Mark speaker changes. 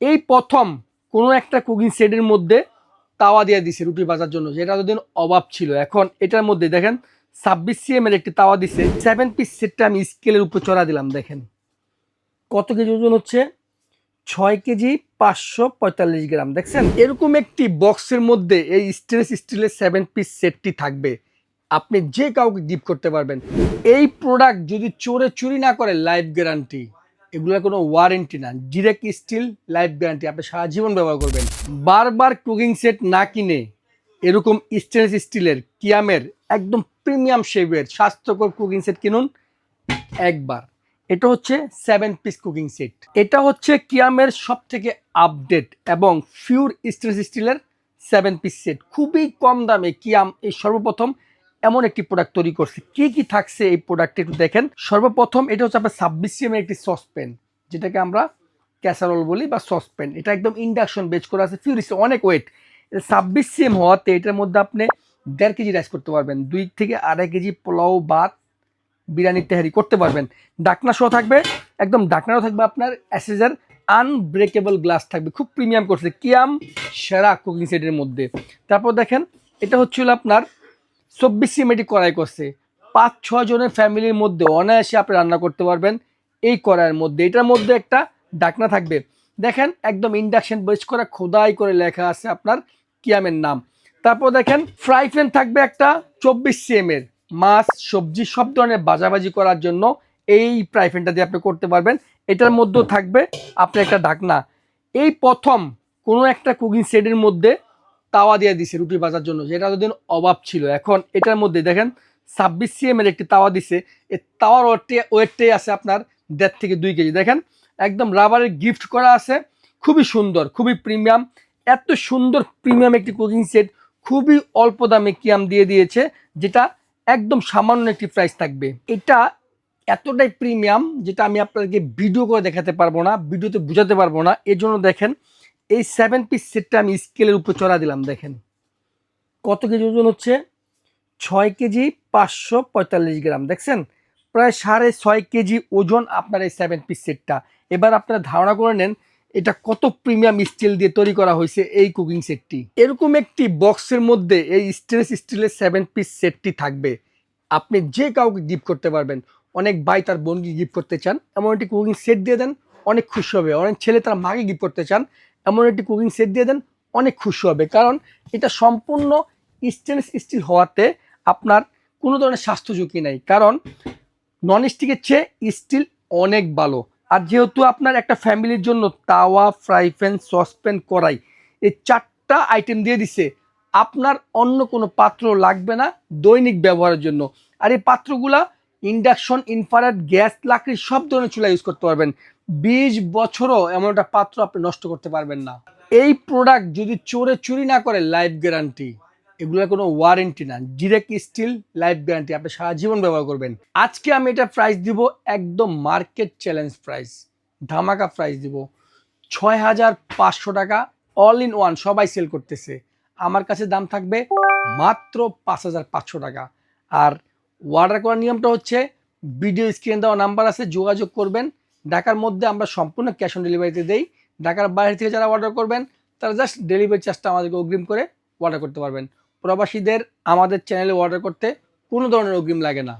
Speaker 1: এই প্রথম কোনো একটা কুকিং সেটের মধ্যে তাওয়া দিয়ে দিছে রুটি ভাজার জন্য, যেটা এতদিন অভাব ছিল। এখন এটার মধ্যে দেখেন ছাব্বিশ সিএম এর একটি তাওয়া দিছে। সেভেন পিস সেটটা আমি স্কেলের উপর চড়া দিলাম, দেখেন। কত কেজি ওজন হচ্ছে? ছয় কেজি পাঁচশো পঁয়তাল্লিশ গ্রাম, দেখছেন? এরকম একটি বক্সের মধ্যে এই স্টেনলেস স্টিলের সেভেন পিস সেটটি থাকবে। আপনি যে কাউকে গিফট করতে পারবেন। এই প্রোডাক্ট যদি চোরে চুরি না করে লাইফ গ্যারান্টি এগুলোর কোনো ওয়ারেন্টি না। ডিরেক্ট স্টিল লাইফ গ্যারান্টি আপনি সারা জীবন ব্যবহার করবেন। বারবার কুকিং সেট না কিনে এরকম স্টেনলেস স্টিলের কিয়ামের একদম প্রিমিয়াম শেপের স্বাস্থ্যকর কুকিং সেট কিনুন একবার। এটা হচ্ছে সেভেন পিস কুকিং সেট এটা হচ্ছে কিয়ামের সব থেকে আপডেট এবং ফিউর স্টেনলেস স্টিলের সেভেন পিস সেট খুবই কম দামে কিয়াম এই সর্বপ্রথম এমন একটি প্রোডাক্ট তৈরি করছে। কি কি থাকছে এই প্রোডাক্টে একটু দেখেন। সর্বপ্রথম এটা হচ্ছে আপনার ছাব্বিশ সিএমের একটি সসপ্যান যেটাকে আমরা ক্যাসারোল বলি বা সসপ্যান এটা একদম ইন্ডাকশন বেচ করা আছে। ফিউর অনেক ওয়েট ছাব্বিশ সিএম হওয়াতে এটার মধ্যে আপনি দেড় কেজি রাইস করতে পারবেন। দুই থেকে আড়াই কেজি পোলাও, ভাত, বিরিয়ানি তেহারি করতে পারবেন। ডাকনা সহ থাকবে, একদম ডাকনাও থাকবে আপনার অ্যাসেজার আনব্রেকেবল গ্লাস থাকবে। খুব প্রিমিয়াম করছে। কিয়াম সেরা কুকিং সেটের মধ্যে। তারপর দেখেন, এটা হচ্ছিল আপনার চব্বিশ সিমেটি কড়াই করছে। পাঁচ, ছয় জনের ফ্যামিলির মধ্যে অনায়াসে আপনি রান্না করতে পারবেন। এই কড়াইয়ের মধ্যে, এটার মধ্যে একটা ডাকনা থাকবে। দেখেন, একদম ইন্ডাকশন বেস করা, খোদাই করে লেখা আছে আপনার কিয়ামের নাম। তারপর দেখেন ফ্রাই প্যান থাকবে একটা চব্বিশ সিএম এর মাছ, সবজি, সব ধরনের বাজাবাজি করার জন্য এই ফ্রাই প্যানটা দিয়ে আপনি করতে পারবেন। এটার মধ্যেও থাকবে আপনার একটা ডাকনা। এই প্রথম কোনো একটা কুকিং সেটের মধ্যে তাওয়া দিয়ে দিছে রুটি ভাজার জন্য, যেটা এতদিন অভাব ছিল। এখন এটার মধ্যে দেখেন, ছাব্বিশ সিএম এর একটি তাওয়া দিছে। এই তাওয়ার ওয়েটে ওয়েটটাই আছে আপনার দেড় থেকে দুই কেজি। দেখেন, একদম রাবারের গিফট করা আছে। খুবই সুন্দর, খুবই প্রিমিয়াম এত সুন্দর প্রিমিয়াম একটি কুকিং সেট খুবই অল্প দামে কিয়াম দিয়ে দিয়েছে, যেটা একদম সামান্য একটি প্রাইস থাকবে। এটা এতটাই প্রিমিয়াম যেটা আমি আপনাদেরকে ভিডিও করে দেখাতে পারব না ভিডিওতে বোঝাতে পারব না। এর জন্য দেখেন এই সেভেন পিস সেটটা আমি স্কেলের উপর চড়া দিলাম, দেখেন। কত কেজি ওজন হচ্ছে? ছয় কেজি পাঁচশো পঁয়তাল্লিশ গ্রাম, দেখছেন? প্রায় সাড়ে ছয় কেজি ওজন আপনার এই সেভেন পিস সেটটা এবার আপনারা ধারণা করে নেন, এটা কত প্রিমিয়াম স্টিল দিয়ে তৈরি করা হয়েছে এই কুকিং সেটটি এরকম একটি বক্সের মধ্যে এই স্টেনলেস স্টিলের সেভেন পিস সেটটি থাকবে। আপনি যে কাউকে গিফট করতে পারবেন, অনেক ভাই তার বোনকে গিফট করতে চান, এমন একটি কুকিং সেট দিয়ে দেন, অনেক খুশি হবে। অনেক ছেলে তার মাকে গিফট করতে চান এমন একটি কুকিং সেট দিয়ে দেন, অনেক খুশি হবে। কারণ এটা সম্পূর্ণ স্টেনলেস স্টিল হওয়াতে আপনার কোনো ধরনের স্বাস্থ্য ঝুঁকি নেই। কারণ নন স্টিকের চেয়ে স্টিল অনেক ভালো। আর যেহেতু আপনার একটা ফ্যামিলির জন্য তাওয়া ফ্রাই প্যান সসপ্যান কড়াই এই চারটা আইটেম দিয়ে দিছে, আপনার অন্য কোনো পাত্র লাগবে না দৈনিক ব্যবহারের জন্য। আর এই পাত্রগুলা ইন্ডাকশন ইনফারেট গ্যাস, লাকড়ি সব ধরনের চুলা ইউজ করতে পারবেন। বিশ বছরও এমন একটা পাত্র আপনি নষ্ট করতে পারবেন না। এই প্রোডাক্ট যদি চোরে চুরি না করে লাইফ গ্যারান্টি এগুলোর কোনো ওয়ারেন্টি না ডিরেক্ট স্টিল লাইফ গ্যারান্টি আপনি সারা জীবন ব্যবহার করবেন। আজকে আমি এটা প্রাইস দিব, একদম মার্কেট চ্যালেঞ্জ প্রাইস ধামাকা প্রাইস দিব ছয় হাজার পাঁচশো টাকা অল ইন ওয়ান সবাই সেল করতেছে। আমার কাছে দাম থাকবে মাত্র পাঁচ হাজার পাঁচশো টাকা। আর অর্ডার করার নিয়মটা হচ্ছে ভিডিও স্ক্রিন দেওয়া নাম্বার আছে, যোগাযোগ করবেন ঢাকার মধ্যে আমরা সম্পূর্ণ ক্যাশ অন ডেলিভারিতে দেই। ঢাকার বাইরে থেকে যারা অর্ডার করবেন, তারা জাস্ট ডেলিভারি চার্জটা আমাদেরকে অগ্রিম করে অর্ডার করতে পারবেন। প্রবাসীদের আমাদের চ্যানেলে অর্ডার করতে কোনো ধরনের অগ্রিম লাগে না।